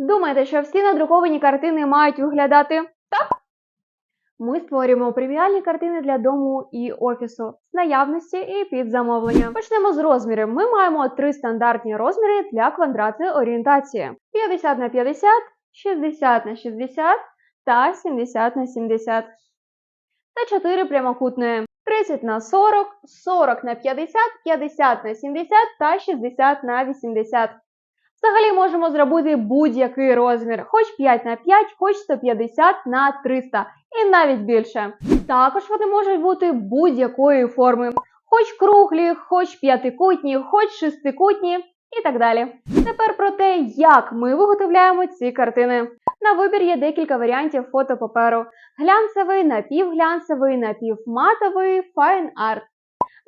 Думаєте, що всі надруковані картини мають виглядати так? Ми створюємо преміальні картини для дому і офісу з наявності і під замовлення. Почнемо з розмірів. Ми маємо три стандартні розміри для квадратної орієнтації: 50 на 50, 60 на 60 та 70 на 70. Та 4 прямокутної. 30 на 40, 40 на 50, 50 на 70 та 60 на 80. Взагалі можемо зробити будь-який розмір, хоч 5 на 5, хоч 150 на 300 і навіть більше. Також вони можуть бути будь-якої форми, хоч круглі, хоч п'ятикутні, хоч шестикутні і так далі. Тепер про те, як ми виготовляємо ці картини. На вибір є декілька варіантів фотопаперу: глянцевий, напівглянцевий, напівматовий, файн арт.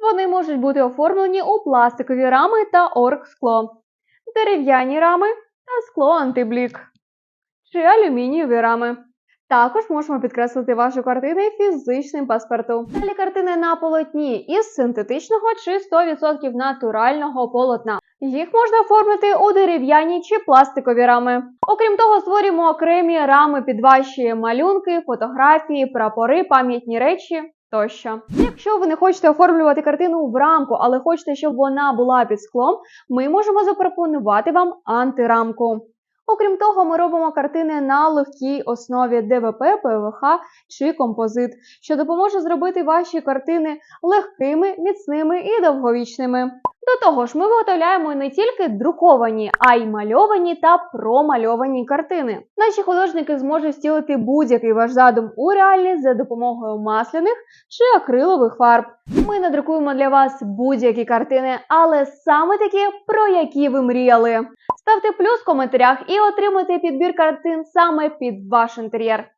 Вони можуть бути оформлені у пластикові рами та оргскло, дерев'яні рами та скло антиблік чи алюмінієві рами. Також можемо підкреслити вашу картину фізичним паспорту. Далі картини на полотні із синтетичного чи 100% натурального полотна. Їх можна оформити у дерев'яні чи пластикові рами. Окрім того, створюємо окремі рами під ваші малюнки, фотографії, прапори, пам'ятні речі тощо. Якщо ви не хочете оформлювати картину в рамку, але хочете, щоб вона була під склом, ми можемо запропонувати вам антирамку. Окрім того, ми робимо картини на легкій основі ДВП, ПВХ чи композит, що допоможе зробити ваші картини легкими, міцними і довговічними. До того ж, ми виготовляємо не тільки друковані, а й мальовані та промальовані картини. Наші художники зможуть втілити будь-який ваш задум у реальність за допомогою масляних чи акрилових фарб. Ми надрукуємо для вас будь-які картини, але саме такі, про які ви мріяли. Ставте плюс в коментарях і отримуйте підбір картин саме під ваш інтер'єр.